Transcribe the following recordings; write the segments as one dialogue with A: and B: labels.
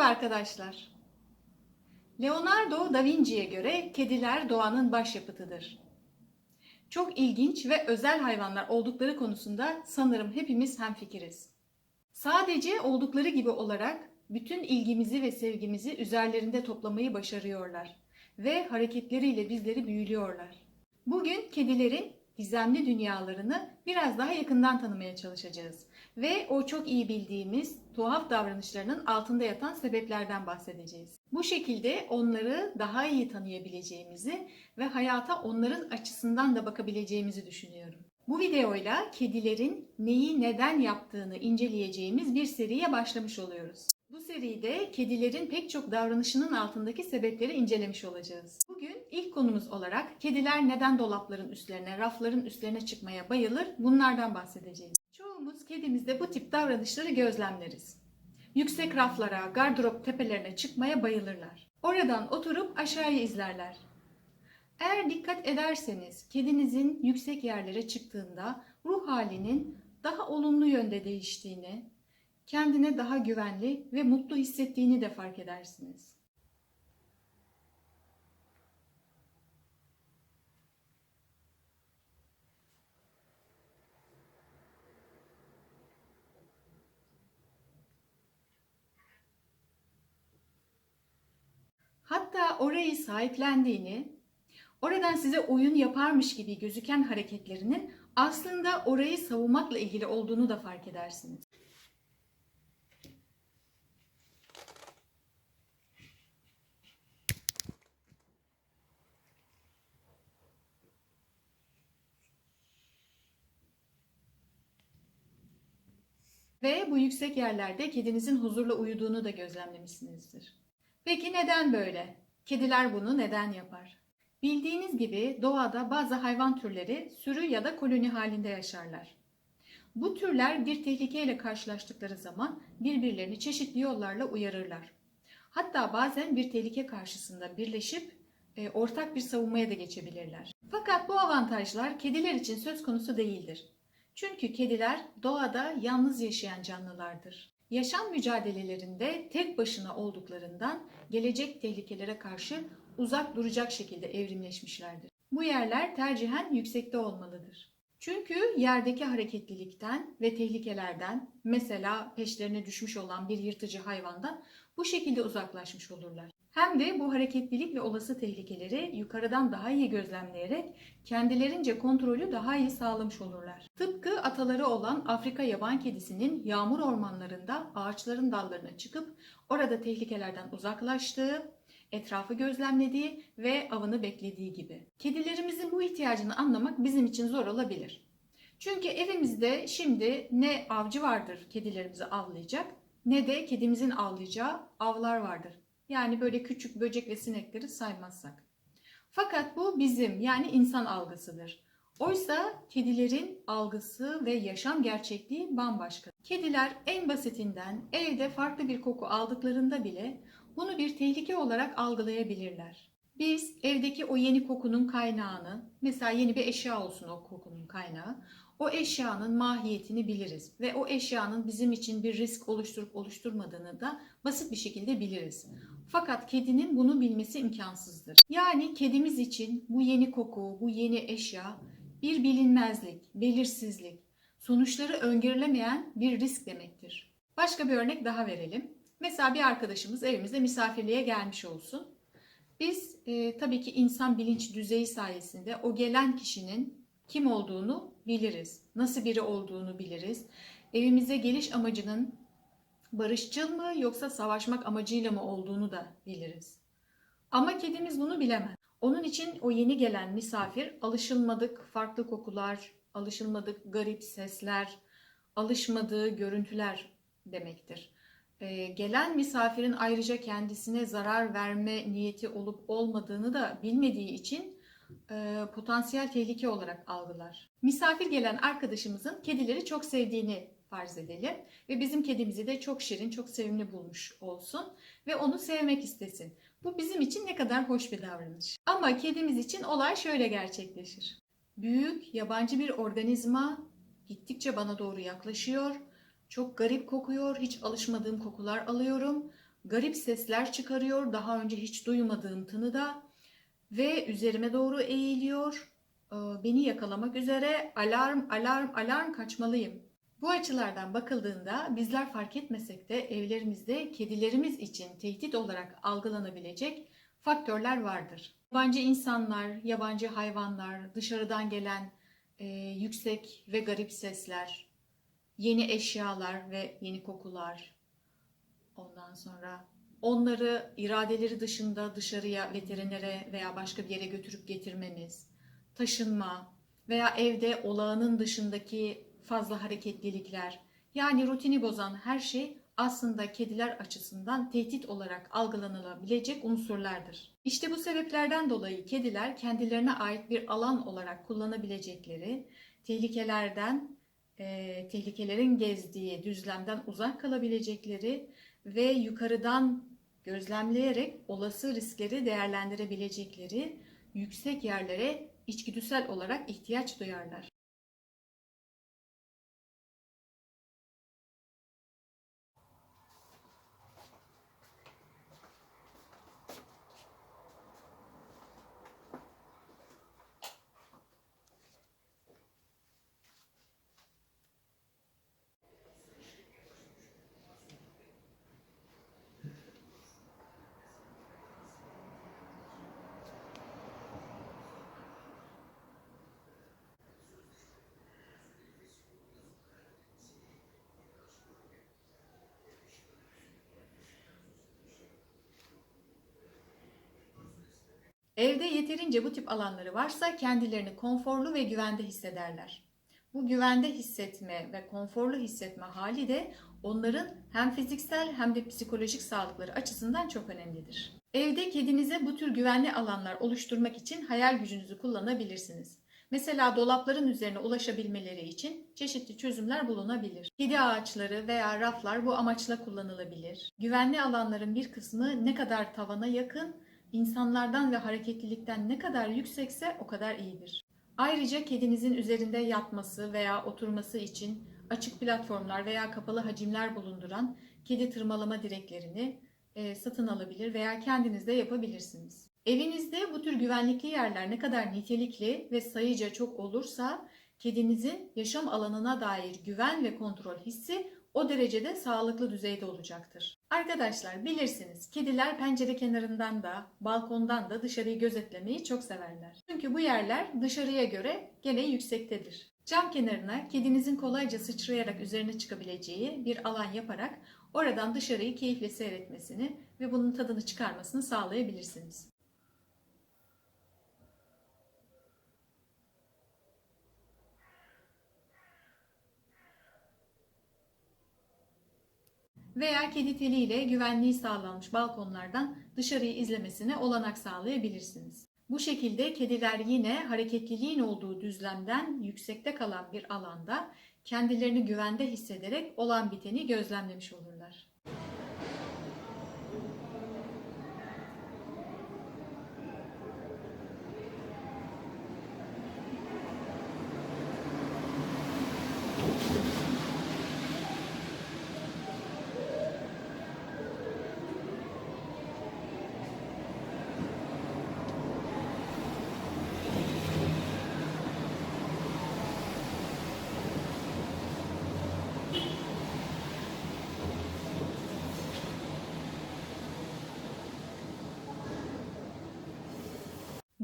A: arkadaşlar. Leonardo da Vinci'ye göre kediler doğanın başyapıtıdır. Çok ilginç ve özel hayvanlar oldukları konusunda sanırım hepimiz hemfikiriz. Sadece oldukları gibi olarak bütün ilgimizi ve sevgimizi üzerlerinde toplamayı başarıyorlar ve hareketleriyle bizleri büyülüyorlar. Bugün kedilerin gizemli dünyalarını biraz daha yakından tanımaya çalışacağız ve o çok iyi bildiğimiz tuhaf davranışlarının altında yatan sebeplerden bahsedeceğiz. Bu şekilde onları daha iyi tanıyabileceğimizi ve hayata onların açısından da bakabileceğimizi düşünüyorum. Bu videoyla kedilerin neyi neden yaptığını inceleyeceğimiz bir seriye başlamış oluyoruz. Bu seride kedilerin pek çok davranışının altındaki sebepleri incelemiş olacağız. Bugün ilk konumuz olarak kediler neden dolapların üstlerine, rafların üstlerine çıkmaya bayılır bunlardan bahsedeceğiz. Çoğumuz kedimizde bu tip davranışları gözlemleriz. Yüksek raflara, gardırop tepelerine çıkmaya bayılırlar. Oradan oturup aşağıyı izlerler. Eğer dikkat ederseniz kedinizin yüksek yerlere çıktığında ruh halinin daha olumlu yönde değiştiğini, kendine daha güvenli ve mutlu hissettiğini de fark edersiniz. Hatta orayı sahiplendiğini, oradan size oyun yaparmış gibi gözüken hareketlerinin aslında orayı savunmakla ilgili olduğunu da fark edersiniz. Ve bu yüksek yerlerde kedinizin huzurla uyuduğunu da gözlemlemişsinizdir. Peki neden böyle? Kediler bunu neden yapar? Bildiğiniz gibi doğada bazı hayvan türleri sürü ya da koloni halinde yaşarlar. Bu türler bir tehlikeyle karşılaştıkları zaman birbirlerini çeşitli yollarla uyarırlar. Hatta bazen bir tehlike karşısında birleşip e, ortak bir savunmaya da geçebilirler. Fakat bu avantajlar kediler için söz konusu değildir. Çünkü kediler doğada yalnız yaşayan canlılardır. Yaşam mücadelelerinde tek başına olduklarından gelecek tehlikelere karşı uzak duracak şekilde evrimleşmişlerdir. Bu yerler tercihen yüksekte olmalıdır. Çünkü yerdeki hareketlilikten ve tehlikelerden, mesela peşlerine düşmüş olan bir yırtıcı hayvandan bu şekilde uzaklaşmış olurlar. Hem de bu hareketlilik ve olası tehlikeleri yukarıdan daha iyi gözlemleyerek kendilerince kontrolü daha iyi sağlamış olurlar. Tıpkı ataları olan Afrika yaban kedisinin yağmur ormanlarında ağaçların dallarına çıkıp orada tehlikelerden uzaklaştığı, etrafı gözlemlediği ve avını beklediği gibi. Kedilerimizin bu ihtiyacını anlamak bizim için zor olabilir. Çünkü evimizde şimdi ne avcı vardır kedilerimizi avlayacak ne de kedimizin avlayacağı avlar vardır. Yani böyle küçük böcek ve sinekleri saymazsak. Fakat bu bizim yani insan algısıdır. Oysa kedilerin algısı ve yaşam gerçekliği bambaşka. Kediler en basitinden evde farklı bir koku aldıklarında bile bunu bir tehlike olarak algılayabilirler. Biz evdeki o yeni kokunun kaynağını, mesela yeni bir eşya olsun o kokunun kaynağı, o eşyanın mahiyetini biliriz ve o eşyanın bizim için bir risk oluşturup oluşturmadığını da basit bir şekilde biliriz. Fakat kedinin bunu bilmesi imkansızdır. Yani kedimiz için bu yeni koku, bu yeni eşya bir bilinmezlik, belirsizlik, sonuçları öngörülemeyen bir risk demektir. Başka bir örnek daha verelim. Mesela bir arkadaşımız evimize misafirliğe gelmiş olsun. Biz e, tabii ki insan bilinç düzeyi sayesinde o gelen kişinin kim olduğunu biliriz. Nasıl biri olduğunu biliriz. Evimize geliş amacının barışçıl mı yoksa savaşmak amacıyla mı olduğunu da biliriz. Ama kedimiz bunu bilemez. Onun için o yeni gelen misafir alışılmadık farklı kokular, alışılmadık garip sesler, alışmadığı görüntüler demektir. Ee, gelen misafirin ayrıca kendisine zarar verme niyeti olup olmadığını da bilmediği için e, potansiyel tehlike olarak algılar. Misafir gelen arkadaşımızın kedileri çok sevdiğini farz edelim ve bizim kedimizi de çok şirin, çok sevimli bulmuş olsun ve onu sevmek istesin. Bu bizim için ne kadar hoş bir davranış. Ama kedimiz için olay şöyle gerçekleşir. Büyük, yabancı bir organizma gittikçe bana doğru yaklaşıyor. Çok garip kokuyor, hiç alışmadığım kokular alıyorum. garip sesler çıkarıyor. Daha önce hiç duymadığım tınıda ve üzerime doğru eğiliyor. Ee, Beni yakalamak üzere alarm alarm alarm kaçmalıyım. Bu açılardan bakıldığında bizler fark etmesek de evlerimizde kedilerimiz için tehdit olarak algılanabilecek faktörler vardır. Yabancı insanlar, yabancı hayvanlar, dışarıdan gelen e, yüksek ve garip sesler, yeni eşyalar ve yeni kokular. Ondan sonra onları iradeleri dışında dışarıya, veterinere veya başka bir yere götürüp getirmemiz, taşınma veya evde olağanın dışındaki fazla hareketlilikler, yani rutini bozan her şey aslında kediler açısından tehdit olarak algılanılabilecek unsurlardır. İşte bu sebeplerden dolayı kediler kendilerine ait bir alan olarak kullanabilecekleri, tehlikelerden, e, tehlikelerin gezdiği düzlemden uzak kalabilecekleri ve yukarıdan gözlemleyerek olası riskleri değerlendirebilecekleri yüksek yerlere içgüdüsel olarak ihtiyaç duyarlar. Evde yeterince bu tip alanları varsa kendilerini konforlu ve güvende hissederler. Bu güvende hissetme ve konforlu hissetme hali de onların hem fiziksel hem de psikolojik sağlıkları açısından çok önemlidir. Evde kedinize bu tür güvenli alanlar oluşturmak için hayal gücünüzü kullanabilirsiniz. Mesela dolapların üzerine ulaşabilmeleri için çeşitli çözümler bulunabilir. Kedi ağaçları veya raflar bu amaçla kullanılabilir. Güvenli alanların bir kısmı ne kadar tavana yakın, insanlardan ve hareketlilikten ne kadar yüksekse o kadar iyidir. Ayrıca kedinizin üzerinde yatması veya oturması için açık platformlar veya kapalı hacimler bulunduran kedi tırmalama direklerini e, satın alabilir veya kendiniz de yapabilirsiniz. Evinizde bu tür güvenlikli yerler ne kadar nitelikli ve sayıca çok olursa kedinizin yaşam alanına dair güven ve kontrol hissi o derecede sağlıklı düzeyde olacaktır. Arkadaşlar bilirsiniz kediler pencere kenarından da balkondan da dışarıyı gözetlemeyi çok severler. Çünkü bu yerler dışarıya göre gene yüksektedir. Cam kenarına kedinizin kolayca sıçrayarak üzerine çıkabileceği bir alan yaparak oradan dışarıyı keyifle seyretmesini ve bunun tadını çıkarmasını sağlayabilirsiniz. Veya kedi teliyle güvenliği sağlanmış balkonlardan dışarıyı izlemesine olanak sağlayabilirsiniz. Bu şekilde kediler yine hareketliliğin olduğu düzlemden yüksekte kalan bir alanda kendilerini güvende hissederek olan biteni gözlemlemiş olurlar.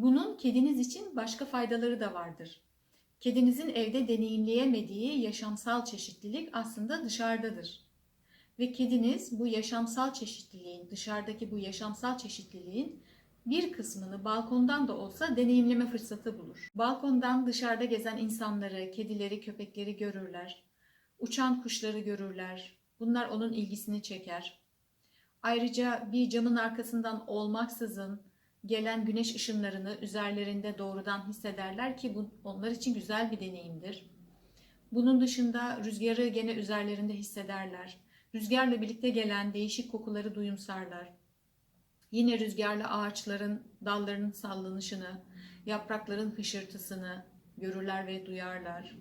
A: Bunun kediniz için başka faydaları da vardır. Kedinizin evde deneyimleyemediği yaşamsal çeşitlilik aslında dışarıdadır. Ve kediniz bu yaşamsal çeşitliliğin, dışarıdaki bu yaşamsal çeşitliliğin bir kısmını balkondan da olsa deneyimleme fırsatı bulur. Balkondan dışarıda gezen insanları, kedileri, köpekleri görürler. Uçan kuşları görürler. Bunlar onun ilgisini çeker. Ayrıca bir camın arkasından olmaksızın gelen güneş ışınlarını üzerlerinde doğrudan hissederler ki bu onlar için güzel bir deneyimdir. Bunun dışında rüzgarı gene üzerlerinde hissederler. Rüzgarla birlikte gelen değişik kokuları duyumsarlar. Yine rüzgarla ağaçların dallarının sallanışını, yaprakların hışırtısını görürler ve duyarlar.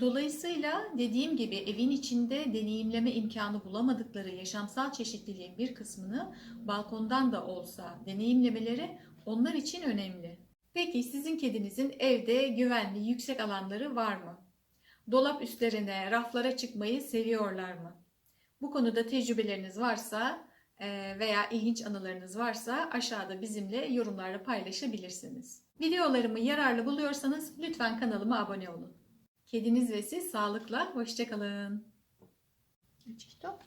A: Dolayısıyla dediğim gibi evin içinde deneyimleme imkanı bulamadıkları yaşamsal çeşitliliğin bir kısmını balkondan da olsa deneyimlemeleri onlar için önemli. Peki sizin kedinizin evde güvenli yüksek alanları var mı? Dolap üstlerine, raflara çıkmayı seviyorlar mı? Bu konuda tecrübeleriniz varsa e, veya ilginç anılarınız varsa aşağıda bizimle yorumlarla paylaşabilirsiniz. Videolarımı yararlı buluyorsanız lütfen kanalıma abone olun. Kediniz ve siz sağlıkla, hoşçakalın. Stop.